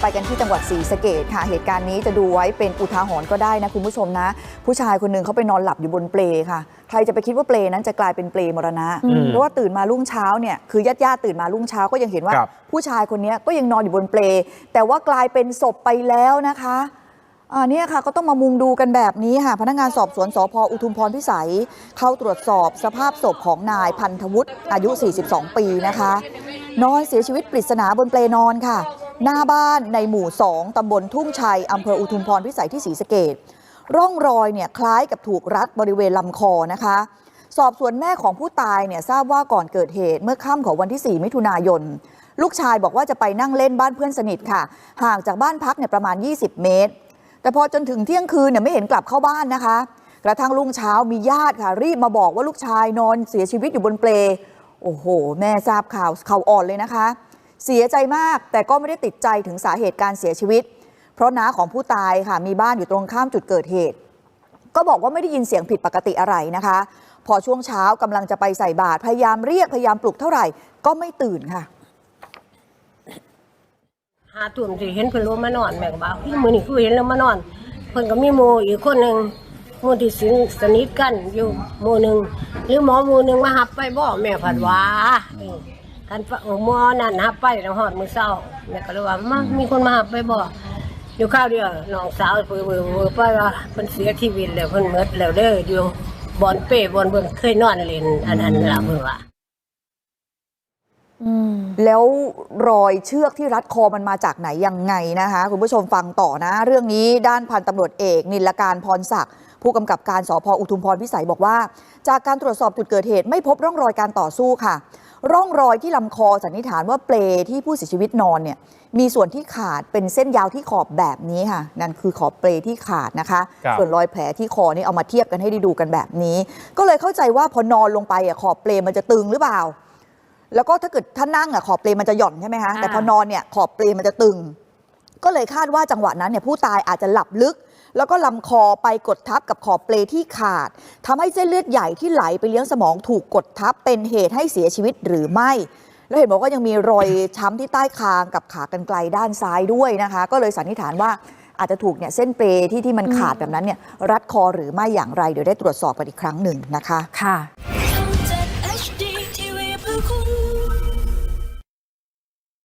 ไปกันที่จังหวัดศรีสะเกดค่ะ เหตุการณ์นี้จะดูไว้เป็นอุทาหรณ์ก็ได้นะคุณผู้ชมนะ ผู้ชายคนหนึ่งเขาไปนอนหลับอยู่บนเปลค่ะ ใครจะไปคิดว่าเปลนั้นจะกลายเป็นเปลมรณะอืมเพราะว่าตื่นมารุ่งเช้าเนี่ยคือญาติญาติๆตื่นมารุ่งเช้าก็ยังเห็นว่าครับผู้ชายคนนี้ก็ยังนอนอยู่บนเปล แต่ว่ากลายเป็นศพไปแล้วนะคะอ่าเนี่ยค่ะก็ต้องมามุงดูกันแบบนี้ค่ะ พนักงานสอบสวนสพอุทุมพรพิสัย เข้าตรวจสอบสภาพศพของนายพันธวุฒิอายุ 42 ปีนะคะ นอนเสียชีวิตปริศนาบนเปลนอนค่ะ หน้าบ้านในหมู่ 2ตำบลทุ่งชัยอำเภออุทุมพรพิสัยที่ศรีสะเกดร่องรอยเนี่ยคล้ายกับถูกรัดบริเวณลำคอนะคะ สอบสวนแม่ของผู้ตายเนี่ยทราบว่าก่อนเกิดเหตุเมื่อค่ำของวันที่ 4 มิถุนายน ลูกชายบอกว่าจะไปนั่งเล่นบ้านเพื่อนสนิทค่ะ ห่างจากบ้านพักเนี่ยประมาณ 20 เมตร แต่พอจนถึงเที่ยงคืนเนี่ยไม่เห็นกลับเข้าบ้านนะคะ กระทั่งรุ่งเช้ามีญาติค่ะรีบมาบอกว่าลูกชายนอนเสียชีวิตอยู่บนเปลโอ้โห แม่ทราบข่าวข่าวอ่อนเลยนะคะ เสียใจมากแต่ก็ไม่ได้ติดใจถึงสาเหตุการเสียชีวิต เพราะน้าของผู้ตายค่ะมีบ้านอยู่ตรงข้ามจุดเกิดเหตุ ก็บอกว่าไม่ได้ยินเสียงผิดปกติอะไรนะคะ พอช่วงเช้ากำลังจะไปใส่บาตรพยายามเรียกพยายามปลุกเท่าไหร่ ก็ไม่ตื่นค่ะหาตุ่มสิเห็นเพิ่นลงมานอนแม่ก็บอกพี่มื้อนี้คือเห็นลงมานอน เพิ่นก็มีหมู่อีกคนหนึ่งหมู่ที่สินสนิทกันอยู่หมู่หนึ่งหรือหมอหมู่หนึ่งมาหับไปบ่แม่ผัดว่า เออกันปะหมอนั่นหับไปแล้วฮอดมื้อเช้าแม่ก็เลยว่ามามีคนมาหับไปบ่อยู่ข้าวเดียวน้องสาวเพิ่นเบิ่งๆไปว่าเพิ่นเสียชีวิตแล้วเพิ่นหมดแล้วเด้ออยู่บ่อนเป้บ่อนเบิ่งเคยนอนเล่นอันนั้นล่ะเพิ่นว่าแล้วรอยเชือกที่รัดคอมันมาจากไหนยังไงนะคะ คุณผู้ชมฟังต่อนะ เรื่องนี้ด้านพันตำรวจเอก นิลการพรศักดิ์ผู้กำกับการสพอุทุมพรพิสัยบอกว่า จากการตรวจสอบจุดเกิดเหตุไม่พบร่องรอยการต่อสู้ค่ะ ร่องรอยที่ลำคอสันนิษฐานว่าเปลที่ผู้เสียชีวิตนอนเนี่ยมีส่วนที่ขาดเป็นเส้นยาวที่ขอบแบบนี้ค่ะ นั่นคือขอบเปลที่ขาดนะคะ ครับ ส่วนรอยแผลที่คอนี่เอามาเทียบกันให้ได้ดูกันแบบนี้ ก็เลยเข้าใจว่าพอนอนลงไปอะขอบเปลมันจะตึงหรือเปล่า แล้วก็ถ้าเกิดถ้านั่งอะขอบเปลมันจะหย่อนใช่ไหมคะอ่าแต่พอนอนเนี่ยขอบเปลมันจะตึง ก็เลยคาดว่าจังหวะนั้นเนี่ยผู้ตายอาจจะหลับลึก แล้วก็ลำคอไปกดทับกับขอบเปลที่ขาดทำให้เส้นเลือดใหญ่ที่ไหลไปเลี้ยงสมองถูกกดทับเป็นเหตุให้เสียชีวิตหรือไม่ แล้วเห็นบอกว่ายังมีรอยช้ำที่ใต้คางกับขากรรไกรด้านซ้ายด้วยนะคะ ก็เลยสันนิษฐานว่าอาจจะถูกเนี่ยเส้นเปรที่ที่มันขาดแบบนั้นเนี่ยรัดคอหรือไม่อย่างไรเดี๋ยวได้ตรวจสอบกันอีกครั้งหนึ่งนะคะค่ะ